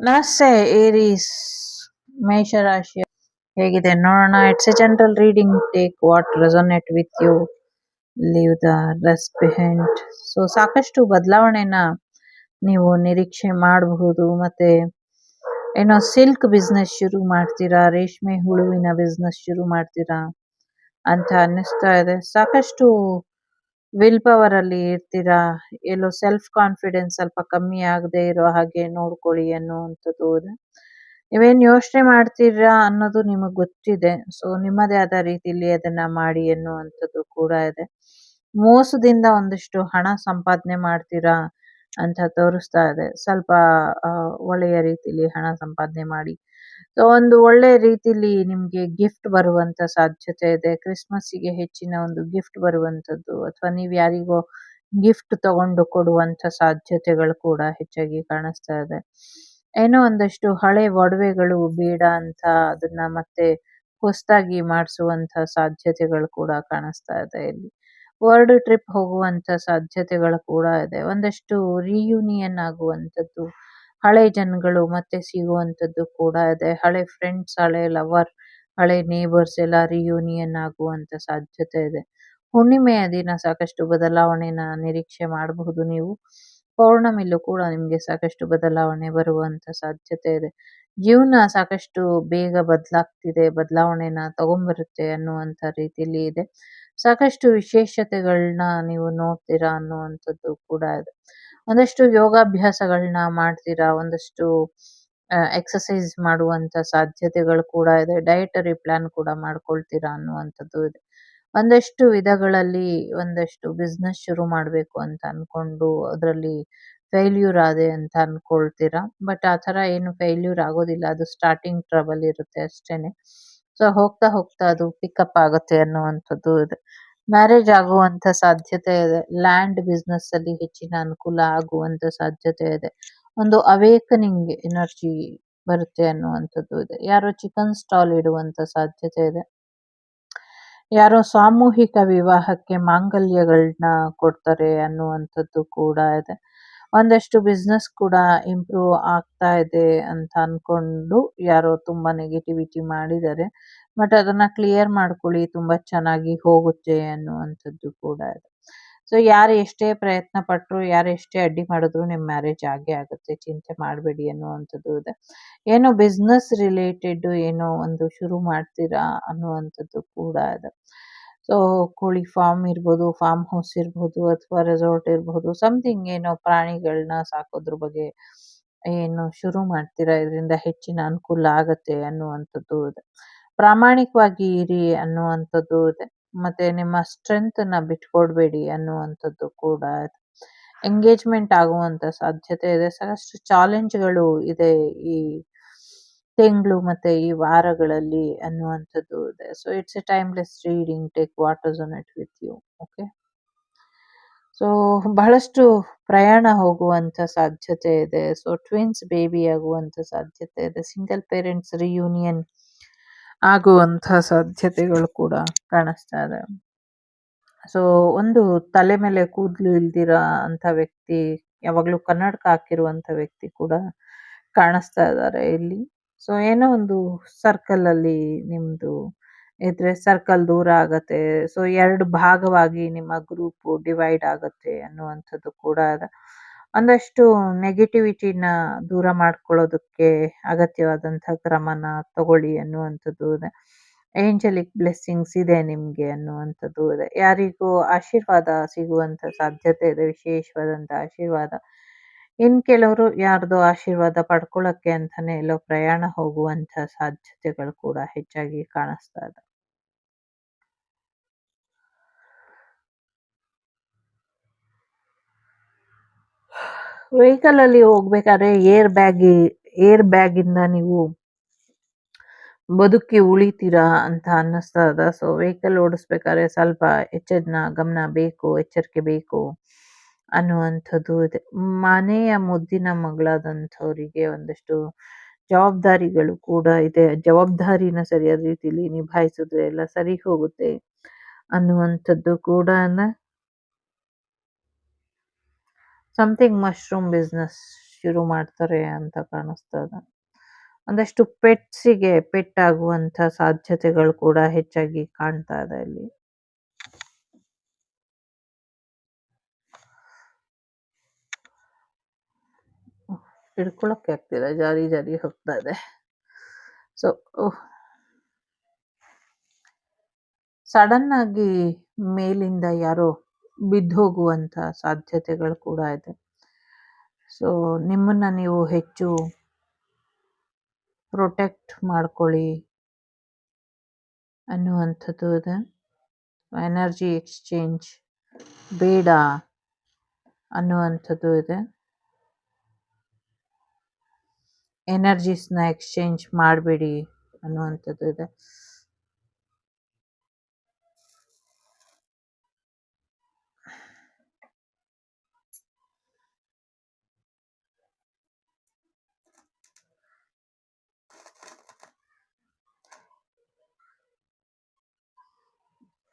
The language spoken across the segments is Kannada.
ನಮಸ್ತೆ, ಏರೀಸ್ ಮೇಷರಾಶಿ. ಹೇಗಿದೆ? ನೋಡೋಣ. It's a general reading take what resonate with you leave the rest behind so ಸಾಕಷ್ಟು ಬದಲಾವಣೆನ ನೀವು ನಿರೀಕ್ಷೆ ಮಾಡಬಹುದು. ಮತ್ತೆ, ಏನೋ ಸಿಲ್ಕ್ ಬಿಸ್ನೆಸ್ ಶುರು ಮಾಡ್ತೀರಾ? ರೇಷ್ಮೆ ಹುಳುವಿನ ಬಿಸ್ನೆಸ್ ಶುರು ಮಾಡ್ತೀರಾ? ಅಂತ ಅನ್ನಿಸ್ತಾ ಇದೆ. ಸಾಕಷ್ಟು ವಿಲ್ ಪವರ್ ಅಲ್ಲಿ ಇರ್ತೀರಾ? ಎಲ್ಲೋ ಸೆಲ್ಫ್ ಕಾನ್ಫಿಡೆನ್ಸ್ ಸ್ವಲ್ಪ ಕಮ್ಮಿ ಆಗದೆ ಇರೋ ಹಾಗೆ ನೋಡ್ಕೊಳ್ಳಿ ಅನ್ನುವಂಥದ್ದು ಇದೆ. ನೀವೇನ್ ಯೋಚನೆ ಮಾಡ್ತೀರಾ ಅನ್ನೋದು ನಿಮಗೆ ಗೊತ್ತಿದೆ. ಸೊ ನಿಮ್ಮದೇ ಆದ ರೀತಿಯಲ್ಲಿ ಅದನ್ನ ಮಾಡಿ ಅನ್ನುವಂಥದ್ದು ಕೂಡ ಇದೆ. ಮೋಸದಿಂದ ಒಂದಿಷ್ಟು ಹಣ ಸಂಪಾದನೆ ಮಾಡ್ತೀರಾ ಅಂತ ತೋರಿಸ್ತಾ ಇದೆ. ಸ್ವಲ್ಪ ಒಳ್ಳೆಯ ರೀತಿಯಲ್ಲಿ ಹಣ ಸಂಪಾದನೆ ಮಾಡಿ ಸೊ ಒಂದು ಒಳ್ಳೆ ರೀತಿಲಿ ನಿಮಗೆ ಗಿಫ್ಟ್ ಬರುವಂತ ಸಾಧ್ಯತೆ ಇದೆ. ಕ್ರಿಸ್ಮಸ್ಗೆ ಹೆಚ್ಚಿನ ಒಂದು ಗಿಫ್ಟ್ ಬರುವಂತದ್ದು ಅಥವಾ ನೀವು ಯಾರಿಗೋ ಗಿಫ್ಟ್ ತಗೊಂಡು ಕೊಡುವಂತ ಸಾಧ್ಯತೆಗಳು ಕೂಡ ಹೆಚ್ಚಾಗಿ ಕಾಣಿಸ್ತಾ ಇದೆ. ಏನೋ ಒಂದಷ್ಟು ಹಳೆ ಒಡವೆಗಳು, ಬೇಡ ಅಂತ ಅದನ್ನ ಮತ್ತೆ ಹೊಸದಾಗಿ ಮಾಡಿಸುವಂತ ಸಾಧ್ಯತೆಗಳು ಕೂಡ ಕಾಣಿಸ್ತಾ ಇದೆ ಇಲ್ಲಿ. ವರ್ಲ್ಡ್ ಟ್ರಿಪ್ ಹೋಗುವಂತ ಸಾಧ್ಯತೆಗಳು ಕೂಡ ಇದೆ. ಒಂದಷ್ಟು ರಿಯೂನಿಯನ್ ಆಗುವಂತದ್ದು ಹಳೆ ಜನಗಳು ಮತ್ತೆ ಸಿಗುವಂತದ್ದು ಕೂಡ ಇದೆ. ಹಳೆ ಫ್ರೆಂಡ್ಸ್ ಹಳೆ ಲವರ್ ಹಳೆ ನೇಬರ್ಸ್ ಎಲ್ಲ ರಿಯೂನಿಯನ್ ಆಗುವಂತ ಸಾಧ್ಯತೆ ಇದೆ. ಹುಣ್ಣಿಮೆಯ ದಿನ ಸಾಕಷ್ಟು ಬದಲಾವಣೆನ ನಿರೀಕ್ಷೆ ಮಾಡಬಹುದು ನೀವು. ಪೌರ್ಣಮಿಲೂ ಕೂಡ ನಿಮಗೆ ಸಾಕಷ್ಟು ಬದಲಾವಣೆ ಬರುವಂತ ಸಾಧ್ಯತೆ ಇದೆ. ಜೀವನ ಸಾಕಷ್ಟು ಬೇಗ ಬದಲಾಗ್ತಿದೆ, ಬದಲಾವಣೆನ ತಗೊಂಬರುತ್ತೆ ಅನ್ನುವಂತ ರೀತಿಯಲ್ಲಿ ಇದೆ. ಸಾಕಷ್ಟು ವಿಶೇಷತೆಗಳನ್ನ ನೀವು ನೋಡ್ತೀರಾ ಅನ್ನುವಂಥದ್ದು ಕೂಡ ಇದೆ. ಒಂದಷ್ಟು ಯೋಗಾಭ್ಯಾಸಗಳನ್ನ ಮಾಡ್ತೀರಾ? ಒಂದಷ್ಟು ಎಕ್ಸಸೈಸ್ ಮಾಡುವಂತ ಸಾಧ್ಯತೆಗಳು ಕೂಡ ಇದೆ. ಡಯಟರಿ ಪ್ಲಾನ್ ಕೂಡ ಮಾಡ್ಕೊಳ್ತೀರಾ ಅನ್ನುವಂಥದ್ದು ಇದೆ. ಒಂದಷ್ಟು ವಿಧಗಳಲ್ಲಿ ಒಂದಷ್ಟು ಬಿಸ್ನೆಸ್ ಶುರು ಮಾಡಬೇಕು ಅಂತ ಅನ್ಕೊಂಡು ಅದರಲ್ಲಿ ಫೇಲ್ಯೂರ್ ಆದೆ ಅಂತ ಅನ್ಕೊಳ್ತೀರಾ? ಬಟ್ ಆ ತರ ಏನು ಫೇಲ್ಯೂರ್ ಆಗೋದಿಲ್ಲ. ಅದು ಸ್ಟಾರ್ಟಿಂಗ್ ಟ್ರಬಲ್ ಇರುತ್ತೆ ಅಷ್ಟೇನೆ. ಸೊ ಹೋಗ್ತಾ ಹೋಗ್ತಾ ಅದು ಪಿಕಪ್ ಆಗುತ್ತೆ ಅನ್ನುವಂಥದ್ದು ಇದೆ. ಮ್ಯಾರೇಜ್ ಆಗುವಂತ ಸಾಧ್ಯತೆ ಇದೆ. ಲ್ಯಾಂಡ್ ಬಿಸ್ನೆಸ್ ಅಲ್ಲಿ ಹೆಚ್ಚಿನ ಅನುಕೂಲ ಆಗುವಂತ ಸಾಧ್ಯತೆ ಇದೆ. ಒಂದು ಅವೇಕನಿಂಗ್ ಎನರ್ಜಿ ಬರುತ್ತೆ ಅನ್ನುವಂಥದ್ದು ಇದೆ. ಯಾರೋ ಚಿಕನ್ ಸ್ಟಾಲ್ ಇಡುವಂತ ಸಾಧ್ಯತೆ ಇದೆ. ಯಾರೋ ಸಾಮೂಹಿಕ ವಿವಾಹಕ್ಕೆ ಮಾಂಗಲ್ಯಗಳನ್ನ ಕೊಡ್ತಾರೆ ಅನ್ನುವಂಥದ್ದು ಕೂಡ ಇದೆ. ಒಂದಷ್ಟು ಬಿಸ್ನೆಸ್ ಕೂಡ ಇಂಪ್ರೂವ್ ಆಗ್ತಾ ಇದೆ ಅಂತ ಅನ್ಕೊಂಡು ಯಾರೋ ತುಂಬಾ ನೆಗೆಟಿವಿಟಿ ಮಾಡಿದ್ದಾರೆ. ಬಟ್ ಅದನ್ನ ಕ್ಲಿಯರ್ ಮಾಡ್ಕೊಳ್ಳಿ, ತುಂಬಾ ಚೆನ್ನಾಗಿ ಹೋಗುತ್ತೆ ಅನ್ನುವಂಥದ್ದು ಕೂಡ ಇದೆ ಸೊ ಯಾರು ಎಷ್ಟೇ ಪ್ರಯತ್ನ ಪಟ್ರು, ಯಾರು ಎಷ್ಟೇ ಅಡ್ಡಿ ಮಾಡಿದ್ರು ನಿಮ್ ಮ್ಯಾರೇಜ್ ಆಗೇ ಆಗುತ್ತೆ, ಚಿಂತೆ ಮಾಡಬೇಡಿ ಅನ್ನುವಂಥದ್ದು ಇದೆ. ಏನೋ ಬಿಸ್ನೆಸ್ ರಿಲೇಟೆಡ್ ಏನೋ ಒಂದು ಶುರು ಮಾಡ್ತೀರಾ ಅನ್ನುವಂಥದ್ದು ಕೂಡ ಇದೆ. ಸೊ ಕೋಳಿ ಫಾರ್ಮ್ ಇರ್ಬೋದು ಫಾರ್ಮ್ ಹೌಸ್ ಇರ್ಬೋದು, ಅಥವಾ ರೆಸಾರ್ಟ್ ಇರ್ಬೋದು ಸಮಥಿಂಗ್ ಏನೋ ಪ್ರಾಣಿಗಳನ್ನ ಸಾಕೋದ್ರ ಬಗ್ಗೆ ಏನು ಶುರು ಮಾಡ್ತೀರಾ, ಇದರಿಂದ ಹೆಚ್ಚಿನ ಅನುಕೂಲ ಆಗುತ್ತೆ ಅನ್ನುವಂಥದ್ದು ಇದೆ. ಪ್ರಾಮಾಣಿಕವಾಗಿ ಇರಿ ಅನ್ನುವಂಥದ್ದು ಇದೆ. ಮತ್ತೆ ನಿಮ್ಮ ಸ್ಟ್ರೆಂತ್ನ ಬಿಟ್ಕೊಡ್ಬೇಡಿ ಅನ್ನುವಂಥದ್ದು ಕೂಡ ಎಂಗೇಜ್ಮೆಂಟ್ ಆಗುವಂತ ಸಾಧ್ಯತೆ ಇದೆ. ಸಾಕಷ್ಟು ಚಾಲೆಂಜ್ಗಳು ಇದೆ ಈ ತಿಂಗಳು ಮತ್ತೆ ಈ ವಾರಗಳಲ್ಲಿ ಅನ್ನುವಂಥದ್ದು ಇದೆ. So it's a timeless reading take waters on it with you okay so ಬಹಳಷ್ಟು ಪ್ರಯಾಣ ಹೋಗುವಂತ ಸಾಧ್ಯತೆ ಇದೆ. ಸೊ ಟ್ವಿನ್ಸ್ ಬೇಬಿ ಆಗುವಂತ ಸಾಧ್ಯತೆ ಇದೆ. ಸಿಂಗಲ್ ಪೇರೆಂಟ್ಸ್ ರಿಯೂನಿಯನ್ ಆಗುವಂತ ಸಾಧ್ಯತೆಗಳು ಕೂಡ ಕಾಣಿಸ್ತಾ ಇದೆ. ಸೊ ಒಂದು ತಲೆ ಮೇಲೆ ಕೂದಲು ಇಲ್ದಿರ ಅಂತ ವ್ಯಕ್ತಿ, ಯಾವಾಗ್ಲೂ ಕನ್ನಡಕ ಹಾಕಿರುವಂತ ವ್ಯಕ್ತಿ ಕೂಡ ಕಾಣಿಸ್ತಾ ಇದ್ದಾರೆ ಇಲ್ಲಿ. ಸೊ ಏನೋ ಒಂದು ಸರ್ಕಲ್ ಅಲ್ಲಿ ನಿಮ್ದು ಇದ್ರೆ ಸರ್ಕಲ್ ದೂರ ಆಗತ್ತೆ. ಸೊ ಎರಡು ಭಾಗವಾಗಿ ನಿಮ್ಮ ಗ್ರೂಪ್ ಡಿವೈಡ್ ಆಗತ್ತೆ ಅನ್ನುವಂಥದ್ದು ಕೂಡ ಇದೆ. ಒಂದಷ್ಟು ನೆಗೆಟಿವಿಟಿನ ದೂರ ಮಾಡ್ಕೊಳ್ಳೋದಕ್ಕೆ ಅಗತ್ಯವಾದಂತಹ ಕ್ರಮನ ತಗೊಳ್ಳಿ ಅನ್ನುವಂಥದ್ದು ಇದೆ. ಏಂಜಲಿಕ್ ಬ್ಲೆಸ್ಸಿಂಗ್ಸ್ ಇದೆ ನಿಮ್ಗೆ ಅನ್ನುವಂಥದ್ದು ಇದೆ. ಯಾರಿಗೂ ಆಶೀರ್ವಾದ ಸಿಗುವಂತ ಸಾಧ್ಯತೆ ಇದೆ ವಿಶೇಷವಾದಂತ ಆಶೀರ್ವಾದ. ಇನ್ ಕೆಲವರು ಯಾರ್ದೋ ಆಶೀರ್ವಾದ ಪಡ್ಕೊಳ್ಳಕ್ಕೆ ಅಂತಾನೆ ಎಲ್ಲೋ ಪ್ರಯಾಣ ಹೋಗುವಂತ ಸಾಧ್ಯತೆಗಳು ಕೂಡ ಹೆಚ್ಚಾಗಿ ಕಾಣಿಸ್ತಾ ಇದೆ. ವೆಹಿಕಲ್ ಅಲ್ಲಿ ಹೋಗ್ಬೇಕಾದ್ರೆ ಏರ್ ಬ್ಯಾಗ್ ಏರ್ ಬ್ಯಾಗ್ ಇಂದ ನೀವು ಬದುಕಿ ಉಳಿತೀರಾ ಅಂತ ಅನ್ನಿಸ್ತಾ ಇದೆ ಸೊ ವೆಹಿಕಲ್ ಓಡಿಸ್ಬೇಕಾದ್ರೆ ಸ್ವಲ್ಪ ಎಚ್ಚರನ ಗಮನ ಬೇಕು, ಎಚ್ಚರಿಕೆ ಬೇಕು ಅನ್ನುವಂಥದ್ದು ಇದೆ. ಮನೆಯ ಮುದ್ದಿನ ಮಗಳಾದಂಥವರಿಗೆ ಒಂದಷ್ಟು ಜವಾಬ್ದಾರಿಗಳು ಕೂಡ ಇದೆ. ಜವಾಬ್ದಾರಿನ ಸರಿಯಾದ ರೀತಿಯಲ್ಲಿ ನಿಭಾಯಿಸಿದ್ರೆ ಎಲ್ಲ ಸರಿ ಹೋಗುತ್ತೆ ಅನ್ನುವಂಥದ್ದು ಕೂಡ ಸಮಥಿಂಗ್ ಮಶ್ರೂಮ್ ಬಿಸ್ನೆಸ್ ಶುರು ಮಾಡ್ತಾರೆ ಅಂತ ಕಾಣಿಸ್ತದೆ ಒಂದಷ್ಟು ಪೆಟ್ಸಿಗೆ ಪೆಟ್ ಆಗುವಂತ ಸಾಧ್ಯತೆಗಳು ಕೂಡ ಹೆಚ್ಚಾಗಿ ಕಾಣ್ತಾ ಇದೆ ಇಲ್ಲಿ. ಹಿಡ್ಕೊಳಕ್ಕೆ ಆಗ್ತಿಲ್ಲ, ಜಾರಿ ಜಾರಿ ಹೋಗ್ತಾ ಇದೆ. ಸೊ ಸಡನ್ ಆಗಿ ಮೇಲಿಂದ ಯಾರೋ ಬಿದ್ದೋಗುವಂತ ಸಾಧ್ಯತೆಗಳು ಕೂಡ ಇದೆ. ಸೊ ನಿಮ್ಮನ್ನ ನೀವು ಹೆಚ್ಚು ಪ್ರೊಟೆಕ್ಟ್ ಮಾಡ್ಕೊಳ್ಳಿ ಅನ್ನುವಂಥದ್ದು ಇದೆ. ಎನರ್ಜಿ ಎಕ್ಸ್ಚೇಂಜ್ ಬೇಡ ಅನ್ನುವಂಥದ್ದು ಇದೆ. ಎನರ್ಜೀಸ್ನ ಎಕ್ಸ್ಚೇಂಜ್ ಮಾಡಬೇಡಿ ಅನ್ನುವಂಥದ್ದು ಇದೆ.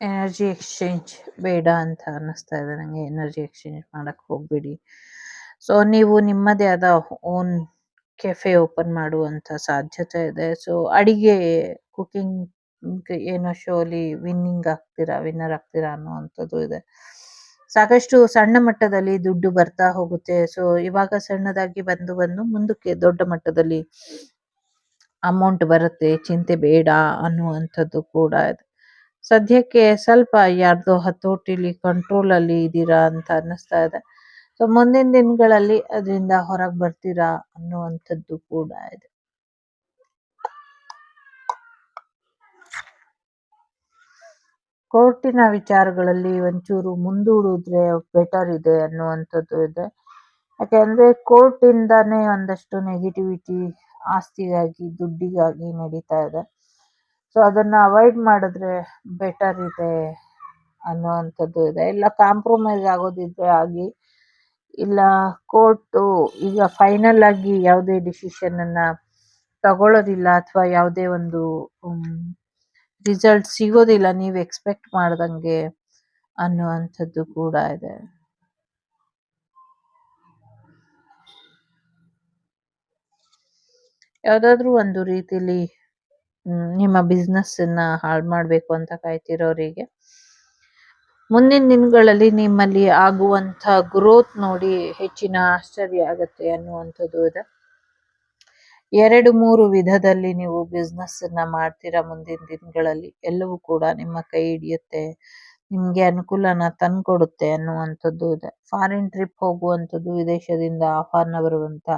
ಎನರ್ಜಿ ಎಕ್ಸ್ಚೇಂಜ್ ಬೇಡ ಅಂತ ಅನ್ನಿಸ್ತಾ ಇದೆ ನನಗೆ ಎನರ್ಜಿ ಎಕ್ಸ್ಚೇಂಜ್ ಮಾಡಕ್ಕೆ ಹೋಗಬೇಡಿ. ಸೊ ನೀವು ನಿಮ್ಮದೇ ಆದ ಓನ್ ಕೆಫೆ ಓಪನ್ ಮಾಡುವಂಥ ಸಾಧ್ಯತೆ ಇದೆ. ಸೊ ಅಡಿಗೆ ಕುಕಿಂಗ್ ಏನೋ ಶೋ ಅಲ್ಲಿ ವಿನ್ನಿಂಗ್ ಆಗ್ತೀರಾ ವಿನ್ನರ್ ಆಗ್ತೀರಾ ಅನ್ನುವಂಥದ್ದು ಇದೆ. ಸಾಕಷ್ಟು ಸಣ್ಣ ಮಟ್ಟದಲ್ಲಿ ದುಡ್ಡು ಬರ್ತಾ ಹೋಗುತ್ತೆ. ಸೊ ಇವಾಗ ಸಣ್ಣದಾಗಿ ಬಂದು ಬಂದು ಮುಂದಕ್ಕೆ ದೊಡ್ಡ ಮಟ್ಟದಲ್ಲಿ ಅಮೌಂಟ್ ಬರುತ್ತೆ. ಚಿಂತೆ ಬೇಡ ಅನ್ನುವಂಥದ್ದು ಕೂಡ ಇದೆ. ಸದ್ಯಕ್ಕೆ ಸ್ವಲ್ಪ ಯಾರ್ದೋ ಹತೋಟಿಲಿ ಕಂಟ್ರೋಲ್ ಅಲ್ಲಿ ಇದ್ದೀರಾ ಅಂತ ಅನ್ನಿಸ್ತಾ ಇದೆ. ಸೊ ಮುಂದಿನ ದಿನಗಳಲ್ಲಿ ಅದರಿಂದ ಹೊರಗೆ ಬರ್ತೀರಾ ಅನ್ನುವಂಥದ್ದು ಕೂಡ ಇದೆ. ಕೋರ್ಟಿನ ವಿಚಾರಗಳಲ್ಲಿ ಒಂಚೂರು ಮುಂದೂಡಿದ್ರೆ ಬೆಟರ್ ಇದೆ ಅನ್ನುವಂಥದ್ದು ಇದೆ. ಯಾಕೆಂದ್ರೆ ಕೋರ್ಟ್ ಇಂದಾನೇ ಒಂದಷ್ಟು ನೆಗೆಟಿವಿಟಿ ಆಸ್ತಿಗಾಗಿ, ದುಡ್ಡಿಗಾಗಿ ನಡೀತಾ ಇದೆ. ಸೊ ಅದನ್ನ ಅವಾಯ್ಡ್ ಮಾಡಿದ್ರೆ ಬೆಟರ್ ಇದೆ ಅನ್ನುವಂಥದ್ದು ಇದೆ. ಇಲ್ಲ ಕಾಂಪ್ರಮೈಸ್ ಆಗೋದಿದ್ರೆ ಆಗಿ, ಇಲ್ಲ ಕೋರ್ಟು ಈಗ ಫೈನಲ್ ಆಗಿ ಯಾವುದೇ ಡಿಸಿಷನ್ ಅನ್ನ ತಗೊಳ್ಳೋದಿಲ್ಲ ಅಥವಾ ಯಾವುದೇ ಒಂದು ರಿಸಲ್ಟ್ ಸಿಗೋದಿಲ್ಲ, ನೀವು ಎಕ್ಸ್ಪೆಕ್ಟ್ ಮಾಡ್ದಂಗೆ ಅನ್ನುವಂಥದ್ದು ಕೂಡ ಇದೆ. ಯಾವುದಾದ್ರೂ ಒಂದು ರೀತಿಲಿ ನಿಮ್ಮ ಬಿಸ್ನೆಸ್ ಅನ್ನ ಹಾಳು ಮಾಡ್ಬೇಕು ಅಂತ ಕಾಯ್ತಿರೋರಿಗೆ. ಮುಂದಿನ ದಿನಗಳಲ್ಲಿ ನಿಮ್ಮಲ್ಲಿ ಆಗುವಂತ ಗ್ರೋತ್ ನೋಡಿ ಹೆಚ್ಚಿನ ಆಶ್ಚರ್ಯ ಆಗುತ್ತೆ ಅನ್ನುವಂಥದ್ದು ಇದೆ. ಎರಡು ಮೂರು ವಿಧದಲ್ಲಿ ನೀವು ಬಿಸ್ನೆಸ್ ಅನ್ನ ಮಾಡ್ತೀರಾ ಮುಂದಿನ ದಿನಗಳಲ್ಲಿ, ಎಲ್ಲವೂ ಕೂಡ ನಿಮ್ಮ ಕೈ ಹಿಡಿಯುತ್ತೆ, ನಿಮ್ಗೆ ಅನುಕೂಲನ ತಂದ್ಕೊಡುತ್ತೆ ಅನ್ನುವಂಥದ್ದು ಇದೆ. ಫಾರಿನ್ ಟ್ರಿಪ್ ಹೋಗುವಂಥದ್ದು ವಿದೇಶದಿಂದ ಆಹ್ವಾನ ಬರುವಂತ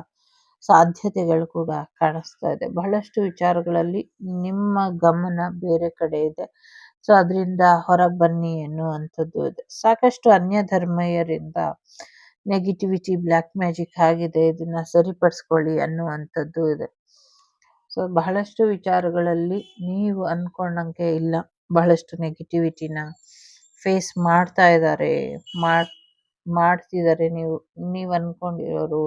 ಸಾಧ್ಯತೆಗಳು ಕೂಡ ಕಾಣಿಸ್ತಾ ಇದೆ. ಬಹಳಷ್ಟು ವಿಚಾರಗಳಲ್ಲಿ ನಿಮ್ಮ ಗಮನ ಬೇರೆ ಕಡೆ ಇದೆ. ಸೊ, ಅದರಿಂದ ಹೊರ ಬನ್ನಿ ಎನ್ನುವಂಥದ್ದು ಇದೆ. ಸಾಕಷ್ಟು ಅನ್ಯ ಧರ್ಮೀಯರಿಂದ ನೆಗೆಟಿವಿಟಿ ಬ್ಲ್ಯಾಕ್ ಮ್ಯಾಜಿಕ್ ಆಗಿದೆ. ಇದನ್ನ ಸರಿಪಡಿಸ್ಕೊಳ್ಳಿ ಅನ್ನುವಂಥದ್ದು ಇದೆ. ಸೊ, ಬಹಳಷ್ಟು ವಿಚಾರಗಳಲ್ಲಿ ನೀವು ಅನ್ಕೊಂಡಂಗೆ ಇಲ್ಲ. ಬಹಳಷ್ಟು ನೆಗೆಟಿವಿಟಿನ ಫೇಸ್ ಮಾಡ್ತಾ ಇದ್ದಾರೆ. ಮಾಡ್, ಮಾಡ್ತಿದ್ದಾರೆ ನೀವು. ನೀವು ಅನ್ಕೊಂಡಿರೋರು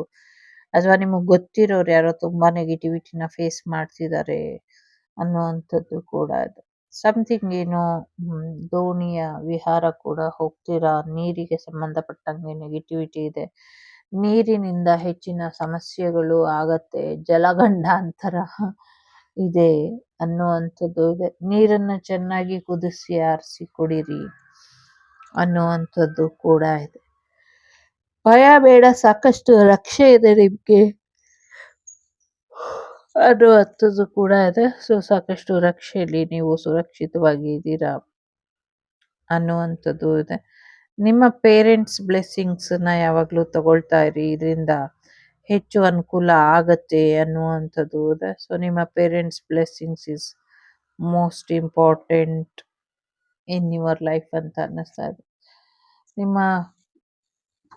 ಅಥವಾ ನಿಮಗೆ ಗೊತ್ತಿರೋರು ಯಾರೋ ತುಂಬಾ ನೆಗೆಟಿವಿಟಿನ ಫೇಸ್ ಮಾಡ್ತಿದ್ದಾರೆ ಅನ್ನುವಂಥದ್ದು ಕೂಡ ಇದೆ ಸಮಥಿಂಗ್ ಏನೋ ದೋಣಿಯ ವಿಹಾರ ಕೂಡ ಹೋಗ್ತೀರಾ? ನೀರಿಗೆ ಸಂಬಂಧಪಟ್ಟಂಗೆ ನೆಗೆಟಿವಿಟಿ ಇದೆ. ನೀರಿನಿಂದ ಹೆಚ್ಚಿನ ಸಮಸ್ಯೆಗಳು ಆಗತ್ತೆ ಜಲಗಂಡಾಂತರ ಇದೆ ಅನ್ನುವಂಥದ್ದು ಇದೆ. ನೀರನ್ನ ಚೆನ್ನಾಗಿ ಕುದಿಸಿ ಆರಿಸಿ ಕುಡಿರಿ ಅನ್ನುವಂಥದ್ದು ಕೂಡ ಇದೆ. ಭಯ ಬೇಡ, ಸಾಕಷ್ಟು ರಕ್ಷೆ ಇದೆ ನಿಮ್ಗೆ. ಅನ್ನುವಂಥದ್ದು ಕೂಡ ಇದೆ. ಸೊ ಸಾಕಷ್ಟು ರಕ್ಷೆಯಲ್ಲಿ ನೀವು ಸುರಕ್ಷಿತವಾಗಿ ಇದ್ದೀರಾ ಅನ್ನುವಂಥದ್ದು ಇದೆ. ನಿಮ್ಮ ಪೇರೆಂಟ್ಸ್ ಬ್ಲೆಸ್ಸಿಂಗ್ಸನ್ನ ಯಾವಾಗಲೂ ತಗೊಳ್ತಾ ಇರಿ. ಇದರಿಂದ ಹೆಚ್ಚು ಅನುಕೂಲ ಆಗತ್ತೆ ಅನ್ನುವಂಥದ್ದು ಇದೆ. ಸೊ ನಿಮ್ಮ parents blessings is most important in your life ಅಂತ ಅನ್ನಿಸ್ತಾ ಇದೆ. ನಿಮ್ಮ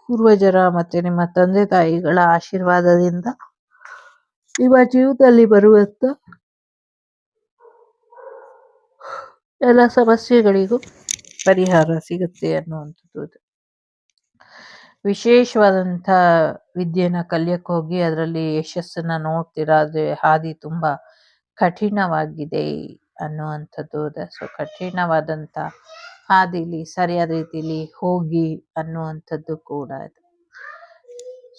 ಪೂರ್ವಜರ ಮತ್ತೆ ನಿಮ್ಮ ತಂದೆ ತಾಯಿಗಳ ಆಶೀರ್ವಾದದಿಂದ ನಿಮ್ಮ ಜೀವನದಲ್ಲಿ ಬರುವಂಥ ಎಲ್ಲ ಸಮಸ್ಯೆಗಳಿಗೂ ಪರಿಹಾರ ಸಿಗುತ್ತೆ ಅನ್ನುವಂಥದ್ದು ವಿಶೇಷವಾದಂಥ ವಿದ್ಯೆನ ಕಲಿಯಕ್ಕೆ ಹೋಗಿ ಅದರಲ್ಲಿ ಯಶಸ್ಸನ್ನ ನೋಡ್ತೀರಾ ಹಾದಿ ತುಂಬಾ ಕಠಿಣವಾಗಿದೆ ಅನ್ನುವಂಥದ್ದು ಸೊ ಕಠಿಣವಾದಂಥ ಹಾದಿಲಿ, ಸರಿಯಾದ ರೀತಿಲಿ ಹೋಗಿ ಅನ್ನುವಂಥದ್ದು ಕೂಡ ಇದೆ.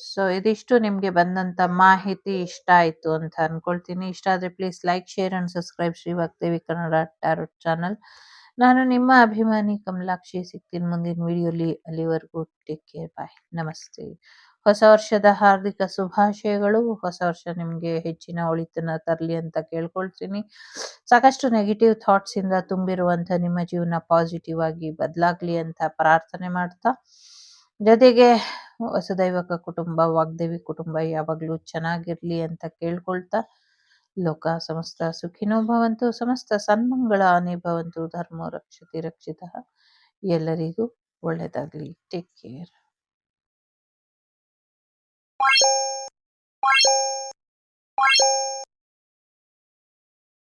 ಸೊ ಇದಿಷ್ಟು ನಿಮಗೆ ಬಂದಂಥ ಮಾಹಿತಿ ಇಷ್ಟ ಆಯಿತು ಅಂತ ಅನ್ಕೊಳ್ತೀನಿ. ಇಷ್ಟ ಆದರೆ please like share and subscribe Shri Vagdevi Kannada tarot channel ನಾನು ನಿಮ್ಮ ಅಭಿಮಾನಿ ಕಮಲಾಕ್ಷಿ ಸಿಗ್ತೀನಿ ಮುಂದಿನ ವಿಡಿಯೋಲಿ ಅಲ್ಲಿವರೆಗೂ ಟೇಕ್ ಕೇರ್ ಬಾಯ್ ನಮಸ್ತೆ. ಹೊಸ ವರ್ಷದ ಹಾರ್ದಿಕ ಶುಭಾಶಯಗಳು. ಹೊಸ ವರ್ಷ ನಿಮಗೆ ಹೆಚ್ಚಿನ ಒಳಿತನ್ನ ತರಲಿ ಅಂತ ಕೇಳ್ಕೊಳ್ತೀನಿ. ಸಾಕಷ್ಟು ನೆಗೆಟಿವ್ ಥಾಟ್ಸ್ ಇಂದ ತುಂಬಿರುವಂತ ನಿಮ್ಮ ಜೀವನ ಪಾಸಿಟಿವ್ ಆಗಿ ಬದಲಾಗ್ಲಿ ಅಂತ ಪ್ರಾರ್ಥನೆ ಮಾಡ್ತಾ, ಜೊತೆಗೆ ವಸುದೈವಕ ಕುಟುಂಬ, ವಾಗ್ದೇವಿ ಕುಟುಂಬ ಯಾವಾಗಲೂ ಚೆನ್ನಾಗಿರ್ಲಿ ಅಂತ ಕೇಳ್ಕೊಳ್ತಾ, ಲೋಕ ಸಮಸ್ತ ಸುಖಿನೋ ಭವಂತು, ಸಮಸ್ತ ಸನ್ಮಂಗಳ ಭವಂತು, ಧರ್ಮೋ ರಕ್ಷತಿ ರಕ್ಷಿತ ಎಲ್ಲರಿಗೂ ಒಳ್ಳೆಯದಾಗಲಿ ಟೇಕ್ ಕೇರ್ ピッ!